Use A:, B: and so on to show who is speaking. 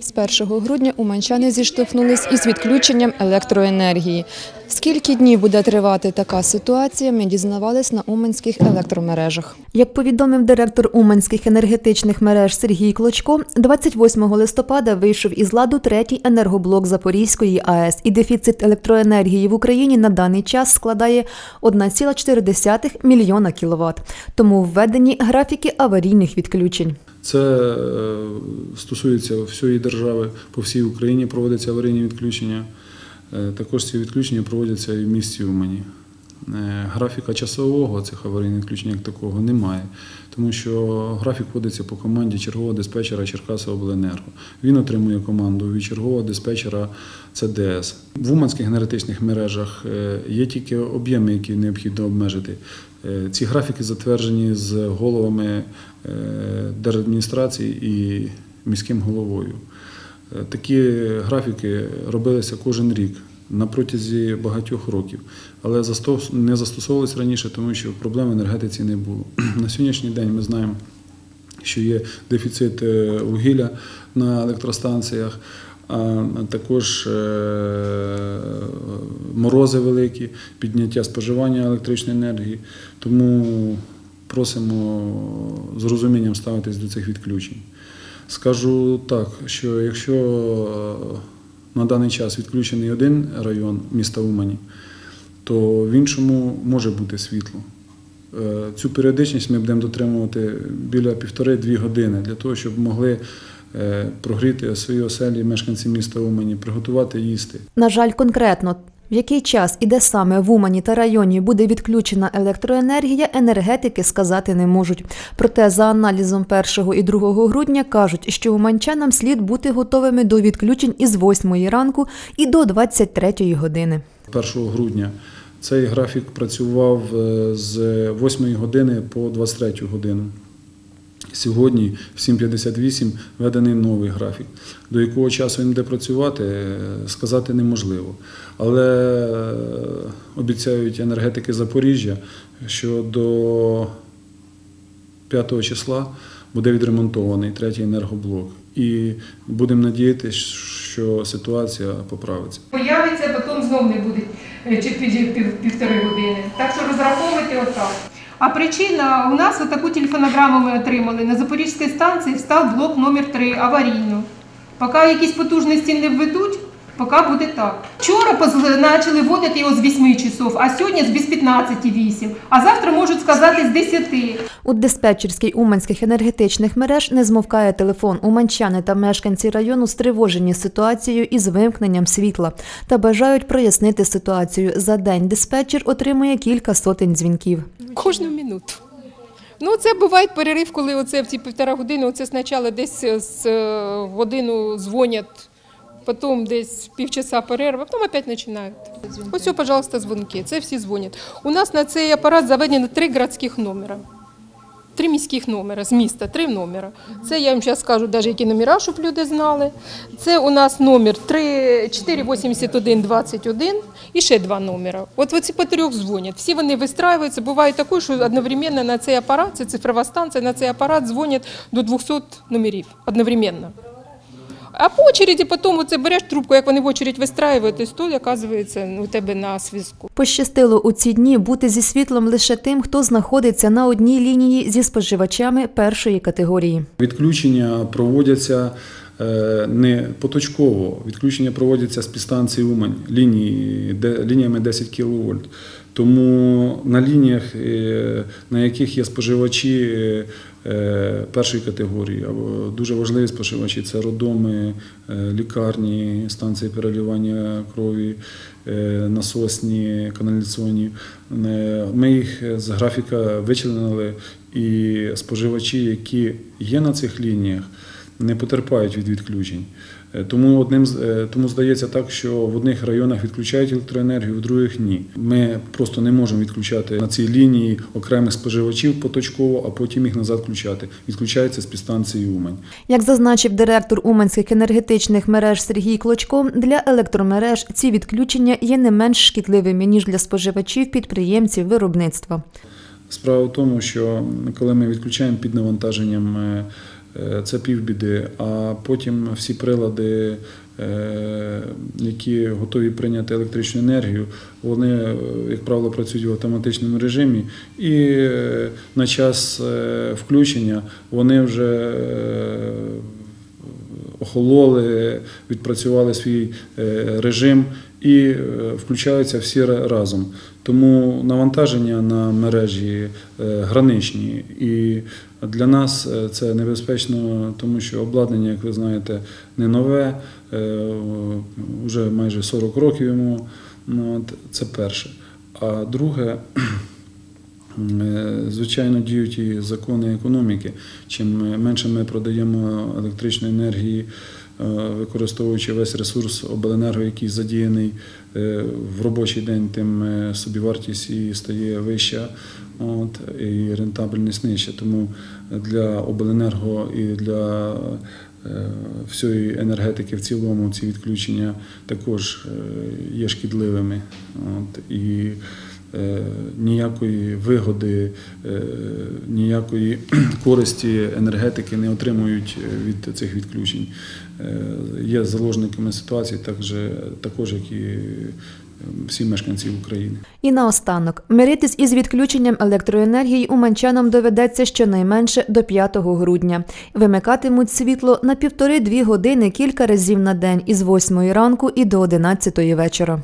A: З 1 грудня уманчани зіштовхнулись із відключенням електроенергії. Скільки днів буде тривати така ситуація, ми дізнавались на уманських електромережах. Як повідомив директор Уманських енергетичних мереж Сергій Клочко, 28 листопада вийшов із ладу третій енергоблок Запорізької АЕС, і дефіцит електроенергії в Україні на даний час складає 1,4 мільйона кіловат. Тому введені графіки аварійних відключень.
B: Це е, стосується всієї держави, по всій Україні проводяться аварійні відключення. Е, Також ці відключення проводяться і в місті Умані. Е, Графіка часового цих аварійних відключень як такого немає, тому що графік вводиться по команді чергового диспетчера Черкасобленерго. Він отримує команду від чергового диспетчера ЦДС. В уманських енергетичних мережах е, є тільки об'єми, які необхідно обмежити. Е, Ці графіки затверджені з головами держадміністрації і міським головою. Такі графіки робилися кожен рік на протязі багатьох років, але не застосовувалися раніше, тому що проблем в енергетиці не було. На сьогоднішній день ми знаємо, що є дефіцит е, вугілля на електростанціях, а також е, морози великі, підняття споживання електричної енергії. Тому просимо з розумінням ставитись до цих відключень. Скажу так, що якщо е, на даний час відключений один район міста Умані, то в іншому може бути світло. Е, Цю періодичність ми будемо дотримувати біля півтори-дві години для того, щоб могли е, прогріти свої оселі мешканці міста Умані, приготувати їсти.
A: На жаль, конкретно в який час і де саме в Умані та районі буде відключена електроенергія, енергетики сказати не можуть. Проте за аналізом 1 і 2 грудня кажуть, що уманчанам слід бути готовими до відключень із 8 ранку і до 23 години.
B: 1 грудня цей графік працював е, з 8 години по 23 годину. Сьогодні в 7.58 введений новий графік. До якого часу він буде працювати, е, сказати неможливо. Але е, обіцяють енергетики Запоріжжя, що до 5 числа буде відремонтований третій енергоблок. І будемо надіятися, що ситуація поправиться.
C: Появиться, потім знов не буде е, чи пів, пів, півтори години. Так що розраховуйте отак. А причина у нас отаку телефонограму ми отримали. На Запорізькій станції встав блок номер 3 аварійно. Поки якісь потужності не введуть, поки буде так. Вчора почали вводити його з 8 часов, а сьогодні з без 15,8. А завтра можуть сказати з 10.
A: У диспетчерській уманських енергетичних мереж не змовкає телефон. Уманчани та мешканці району стривожені ситуацією із вимкненням світла та бажають прояснити ситуацію. За день диспетчер отримує кілька сотень дзвінків.
D: Кожну минуту. Ну, це буває перерив, коли оце в ці півтора години, оце спочатку десь з е, годину дзвонять, потім десь півчаса перерва, потім опять починають. Ось, пожалуйста, дзвонки. Це всі дзвонять. У нас на цей апарат заведено три городських номера. Три міських номера з міста, три номера. Це я вам зараз скажу, навіть які номера, щоб люди знали. Це у нас номер 3, 481 21 і ще два номера. От оці по трьох дзвонять. Всі вони вистраюються. Буває таке, що одновременно на цей апарат, це цифрова станція, на цей апарат дзвонять до 200 номерів одновременно. А по очереді потім оце береш трубку, як вони в очередь вистраюються, то оказується у тебе на зв'язку.
A: Пощастило у ці дні бути зі світлом лише тим, хто знаходиться на одній лінії зі споживачами першої категорії.
B: Відключення проводяться е, не поточково. Відключення проводяться з підстанції Умань лінії, де, лініями 10 кВт. Тому на лініях, е, на яких є споживачі е, першої категорії, або дуже важливі споживачі це родоми, е, лікарні, станції переливання крові, е, насосні, каналізаційні. Е, Ми їх з графіка вичленили, і споживачі, які є на цих лініях, не потерпають від відключень. Е, Тому одним е, тому здається так, що в одних районах відключають електроенергію, в других ні. Ми просто не можемо відключати на цій лінії окремих споживачів поточково, а потім їх назад включати. Відключається з підстанції Умань.
A: Як зазначив директор Уманських енергетичних мереж Сергій Клочко, для електромереж ці відключення є не менш шкідливими ніж для споживачів, підприємців, виробництва.
B: Справа в тому, що коли ми відключаємо під навантаженням е, це півбіди. А потім всі прилади, е, які готові прийняти електричну енергію, вони, е, як правило, працюють в автоматичному режимі, і е, на час е, включення вони вже е, охололи, відпрацювали свій е, режим і е, включаються всі разом. Тому навантаження на мережі е, граничні. І для нас це небезпечно, тому що обладнання, як ви знаєте, не нове, вже майже 40 років йому. Ну, Це перше. А друге, Звичайно, діють і закони економіки. Чим менше ми продаємо електричної енергії, е, використовуючи весь ресурс обленерго, який задіяний е, в робочий день, тим е, собівартість і стає вища, от, і рентабельність нижча. Тому для обленерго і для всієї енергетики в цілому ці відключення також є шкідливими. От, і ніякої вигоди, е, ніякої користі енергетики не отримують е, від цих відключень. Е, Є заложниками ситуації, так же, також як і е, всі мешканці України.
A: І наостанок, миритись із відключенням електроенергії уманчанам доведеться щонайменше до 5 грудня. Вимикатимуть світло на півтори-дві години кілька разів на день із 8 ранку і до 11 вечора.